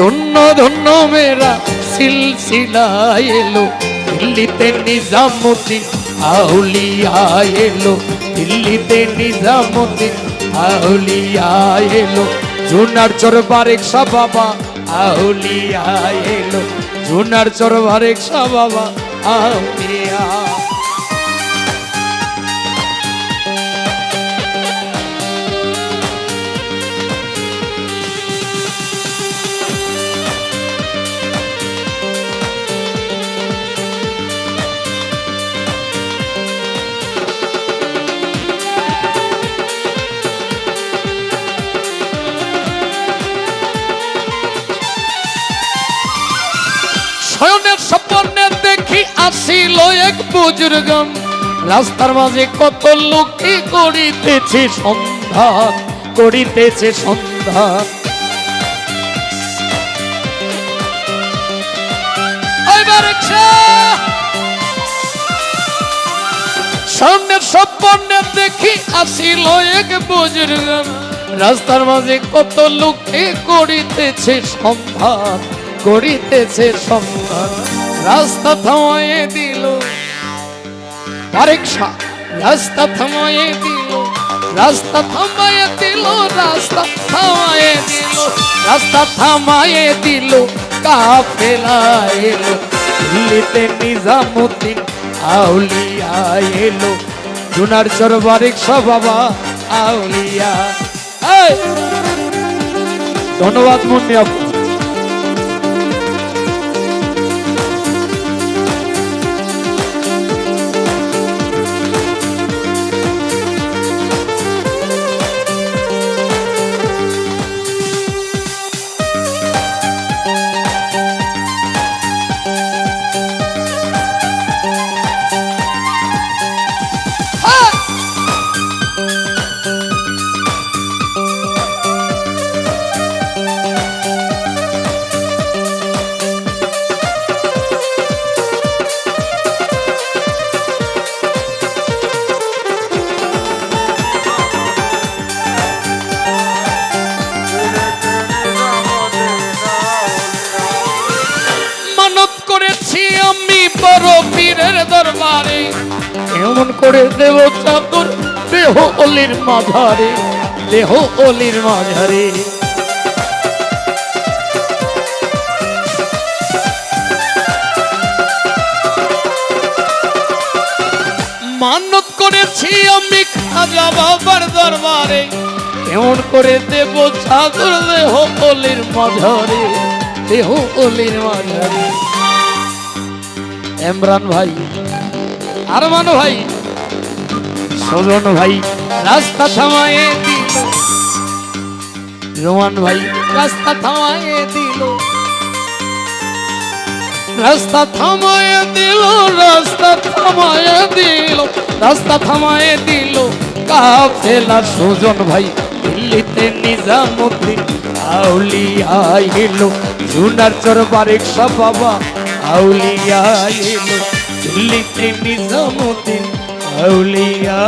ধন্য ধন্য মেরা সিলসিলা এলো। দিল্লিতে নিজামুদ্দিন আউলিয়া এলো। দিল্লিতে নিজামুদ্দিন আউলিয়া এলো। জুনার চোর বারেক শাহ বাবা আউলিয়া এলো। জুনার চোর বারেক শাহ বাবা আউলিয়া আসিল এক বুজুর্গম। রাস্তার মাঝে কত লোকে করিতেছে সন্ধান করিতেছে সন্ধান! সামনের স্বপ্নে দেখি আসিল এক বুজুর্গম। রাস্তার মাঝে কত লোকে করিতেছে সন্ধান করিতেছে সন্ধান। রাস্তা থামায়ে দিল। আরেকশা, রাস্তা থামায়ে দিল। রাস্তা থামায়ে দিল, রাস্তা থামায়ে দিল, রাস্তা থামায়ে দিল, কাফেলা এলো। দিল্লিতে নিজামুদ্দিন আউলিয়া এলো। জুনার চর বারিকশা বাবা আউলিয়া! ধন্যবাদ মুন্নি আপু। বড় পীরের দরবারে। এমন করে দেব চাদর দেহ অলির মাঝারে, দেহ অলির মাঝারে। মানত করেছি আমি খাজা বাবার দরবারে। এমন করে দেব চাদর দেহ অলির মাঝারে, দেহ অলির মাঝারে। ইমরান ভাই আরমান ভাই সজন ভাই রাস্তা থামায়ে দিল। রোমান ভাই রাস্তা থামায়ে দিল। রাস্তা থামায়ে দিল রাস্তা থামায়ে দিল রাস্তা থামায়ে দিল। কাফেলা সুজন ভাই দিল্লিতে নিজামুদ্দিন আউলিয়া এলো জুনার চর বারেক বাবা আউলিয়া এলো দিল্লিতে নিজামুদ্দিন আউলিয়া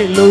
এলো।